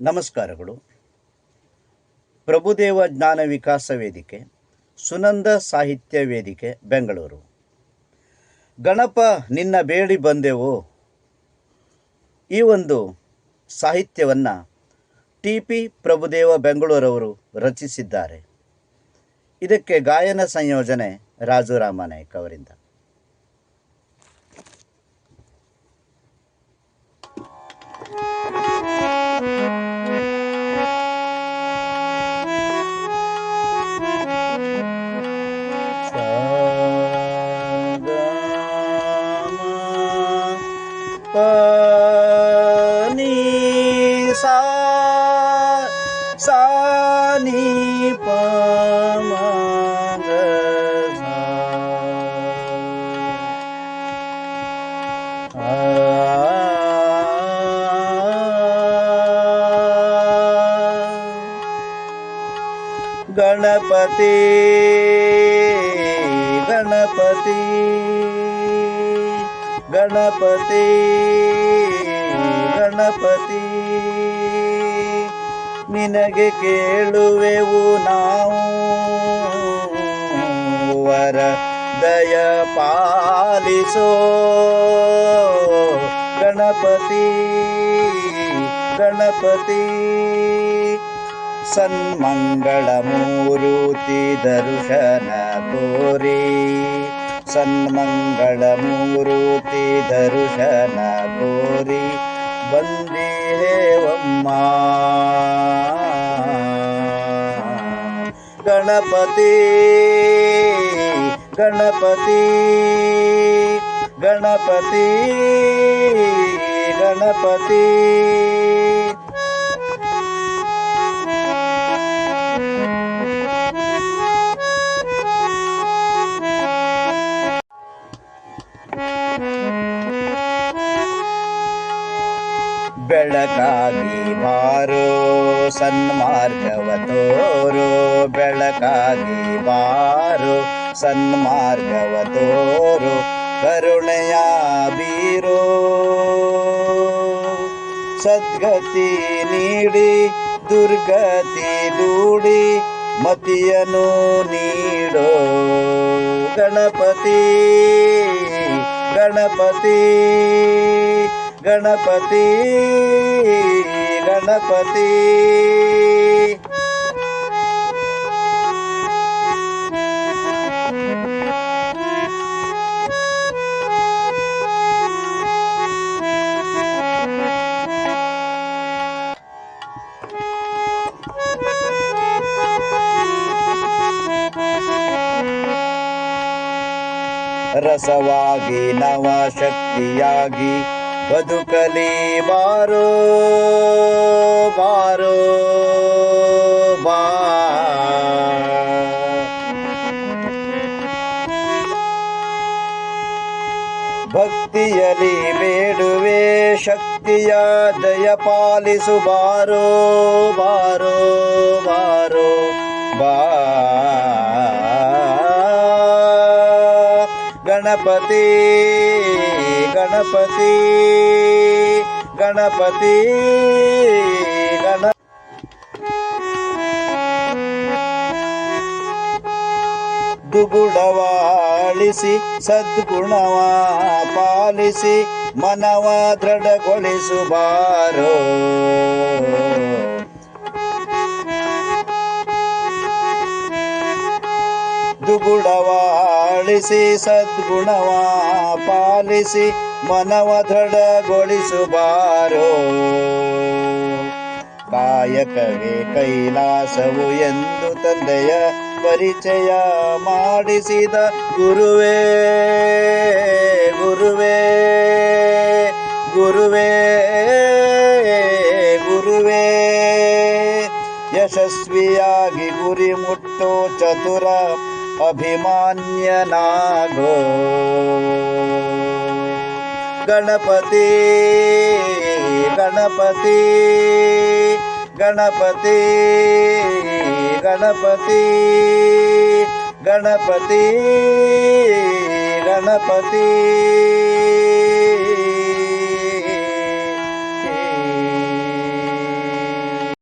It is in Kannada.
ನಮಸ್ಕಾರಗಳು. ಪ್ರಭುದೇವ ಜ್ಞಾನ ವಿಕಾಸ ವೇದಿಕೆ, ಸುನಂದ ಸಾಹಿತ್ಯ ವೇದಿಕೆ, ಬೆಂಗಳೂರು. ಗಣಪ, ನಿನ್ನ ಬೇಡಿ ಬಂದೆವು. ಈ ಒಂದು ಸಾಹಿತ್ಯವನ್ನು ಟಿ ಪಿ ಪ್ರಭುದೇವ ಬೆಂಗಳೂರವರು ರಚಿಸಿದ್ದಾರೆ. ಇದಕ್ಕೆ ಗಾಯನ ಸಂಯೋಜನೆ ರಾಜು ರಾಮನಾಯ್ಕ ಅವರಿಂದ. Pani sa sa ni pa ma ah. ga sa Ganpati Ganapati Ganapati ನಿನಗೆ ಕೇಳುವೆವು ನಾವು. ವರ ದಯ ಪಾಲಿಸೋ ಗಣಪತಿ ಗಣಪತಿ ಸನ್ಮಂಗಳ ಮೂರುತಿ ದರ್ಶನ ತೋರಿ. ಸನ್ಮಂಗಳ ಮೂರುತಿ ದರ್ಶನ ಬಂದೇ ಒಮ್ಮ. ಗಣಪತಿ ಗಣಪತಿ ಗಣಪತಿ ಗಣಪತಿ. ಬೆಳಕಾಗಿ ಬಾರೋ ಸನ್ಮಾರ್ಗವ ತೋರೋ ಬೆಳಕಾಗಿ ಬಾರೋ ಸನ್ಮಾರ್ಗವ ತೋರೋ, ಕರುಣೆಯ ಬೀರೋ. ಸದ್ಗತಿ ನೀಡಿ, ದುರ್ಗತಿ ದೂಡಿ ಮತಿಯನು ನೀಡೋ ಗಣಪತಿ ಗಣಪತಿ. ಗಣಪತಿ ಗಣಪತಿ. ರಸವಾಗಿ ನವ ಶಕ್ತಿಯಾಗಿ ಬದುಕಲಿ ಬಾರೋ ಬಾರೋ ಬಾ. ಭಕ್ತಿಯಲಿ ಬೇಡುವೆ ಶಕ್ತಿಯ ದಯ ಪಾಲಿಸು ಬಾರೋ ಬಾರೋ ಬಾರೋ ಬಾ. ಗಣಪತಿ ಗಣಪತಿ ಗಣಪತಿ ಗಣ ದುಗುಡವಾಳಿಸಿ ಸದ್ಗುಣವ ಪಾಲಿಸಿ ಮನವ ದೃಢಗೊಳಿಸು ಬಾರೋ ದುಗುಡವಾಳಿಸಿ ಸದ್ಗುಣವ, ಪಾಲಿಸಿ ಮನವ ದೃಢಗೊಳಿಸು ಬಾರೋ ಕಾಯಕವೇ ಕೈಲಾಸವು ಎಂದು ತಂದೆಯ ಪರಿಚಯ ಮಾಡಿಸಿದ ಗುರುವೇ ಗುರುವೇ ಗುರುವೇ ಗುರುವೇ. ಯಶಸ್ವಿಯಾಗಿ ಗುರಿ ಮುಟ್ಟೋ ಚತುರ ಅಭಿಮಾನ್ಯನಾಗೋ ಗಣಪತಿ ಗಣಪತಿ ಗಣಪತಿ ಗಣಪತಿ ಗಣಪತಿ ಗಣಪತಿ